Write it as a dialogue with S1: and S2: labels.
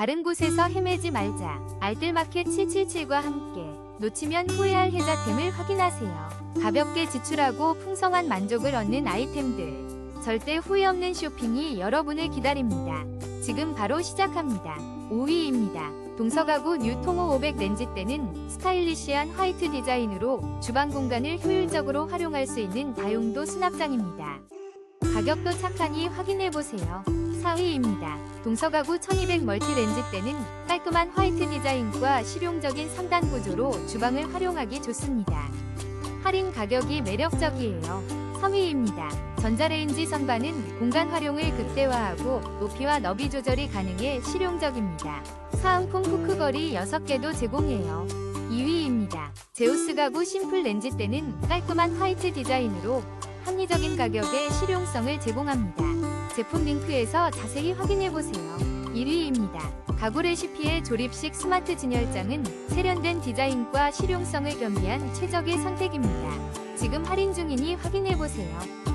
S1: 다른 곳에서 헤매지 말자. 알뜰마켓 777과 함께 놓치면 후회할 혜자템을 확인하세요. 가볍게 지출하고 풍성한 만족을 얻는 아이템들. 절대 후회 없는 쇼핑이 여러분을 기다립니다. 지금 바로 시작합니다. 5위입니다. 동서가구 뉴통호 500 렌즈대는 스타일리시한 화이트 디자인으로 주방 공간을 효율적으로 활용할 수 있는 다용도 수납장입니다. 가격도 착하니 확인해보세요. 4위입니다. 동서가구 1200 멀티 렌즈대는 깔끔한 화이트 디자인과 실용적인 3단 구조로 주방을 활용하기 좋습니다. 할인 가격이 매력적이에요. 3위입니다. 전자레인지 선반은 공간 활용을 극대화하고 높이와 너비 조절이 가능해 실용적입니다. 사은품 후크거리 6개도 제공해요. 2위입니다. 제우스 가구 심플 렌즈대는 깔끔한 화이트 디자인으로 합리적인 가격에 실용성을 제공합니다. 제품 링크에서 자세히 확인해보세요. 1위입니다. 가구 레시피의 조립식 스마트 진열장은 세련된 디자인과 실용성을 겸비한 최적의 선택입니다. 지금 할인 중이니 확인해보세요.